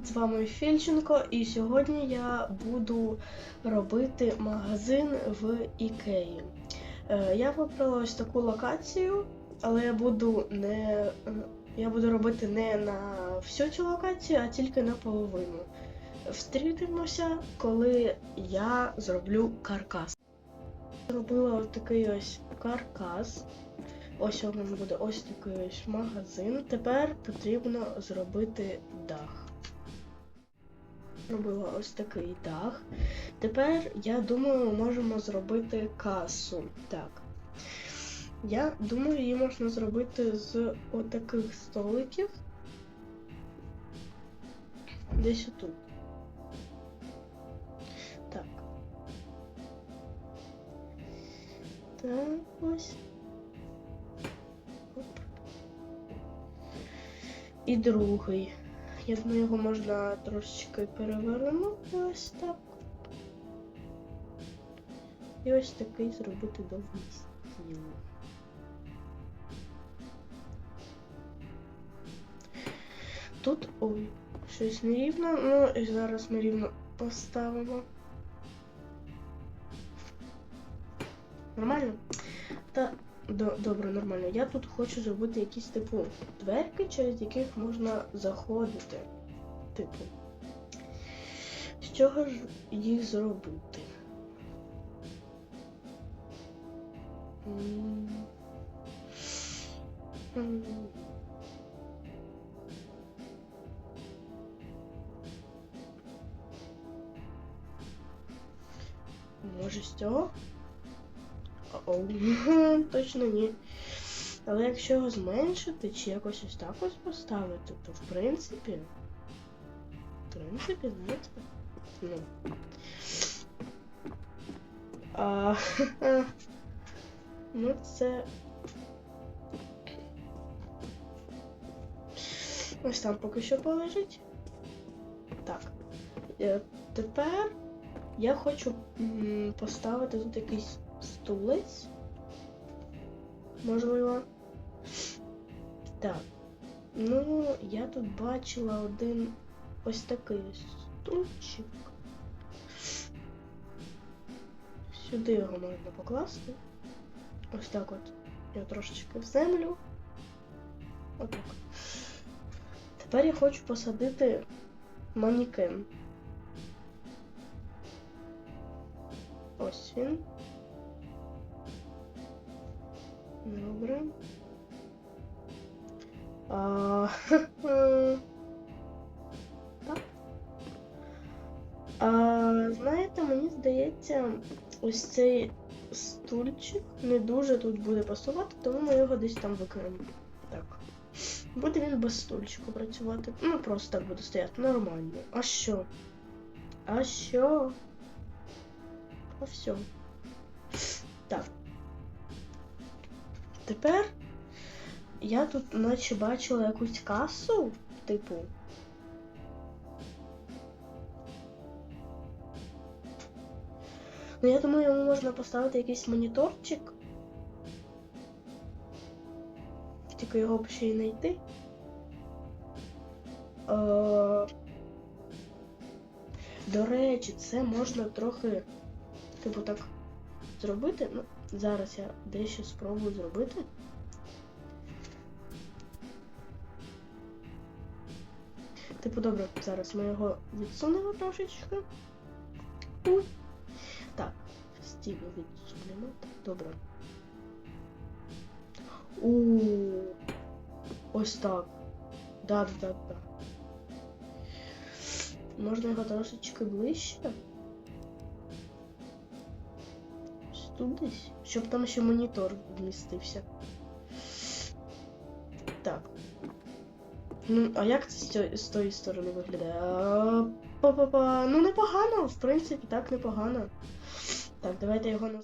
Привіт, з вами Фільченко, і сьогодні я буду робити магазин в Ікеї. Е, Я вибрала ось таку локацію, але я буду не я буду робити не на всю цю локацію, а тільки на половину. Встрітимося, коли я зроблю каркас. Зробила такий ось каркас. Ось у мене буде ось такий ось магазин. Тепер потрібно зробити дах. Зробила ось такий дах. Тепер, я думаю, ми можемо зробити касу. Так. Я думаю, її можна зробити з отаких столиків. Десь отут. Так. Так, ось. Оп. І другий. Я думаю, його можна трошечки перевернути ось так. І ось такий зробити довгий стіл. Тут ой, щось нерівно. Ну, і зараз ми рівно поставимо. Нормально? Та добре, нормально. Я тут хочу зробити якісь типу дверки, через яких можна заходити. Типу. З чого ж їх зробити? Може з цього? Оу, точно ні. Але якщо його зменшити чи якось ось так ось поставити, то в принципі. В принципі, знаєте. Ну. А, ну це. Ось там поки що полежить. Так. Е, Тепер я хочу поставити тут якийсь стулець. Можливо. Так. Ну, я тут бачила один ось такий стульчик. Сюди його можна покласти. Ось так от. Я трошечки в землю. Отак. Тепер я хочу посадити манікен. Ось він. Добре. А, так. А, знаєте, мені здається, ось цей стульчик не дуже тут буде пасувати, тому ми його десь там викинемо. Так. Буде він без стульчику працювати. Ну, просто так буде стояти. Нормально. А що? А що? А все. Так. Тепер я тут наче бачила якусь касу, типу. Ну, я думаю, йому можна поставити якийсь моніторчик. Тільки його б ще й знайти. Е, До речі, це можна трохи, типу, так зробити. Ну, зараз я дещо спробую зробити. Типу, добре, зараз ми його відсунемо трошечки. Уй. Так, стіл відсунемо. Так, добре. У ось так. Да, да, да, да. Можна його трошечки ближче. Тут щоб там ще монітор вмістився. Так. Ну, а як це з, тої сторони виглядає? А, Па-па-па. Ну, непогано, в принципі, так непогано. Так, давайте його на.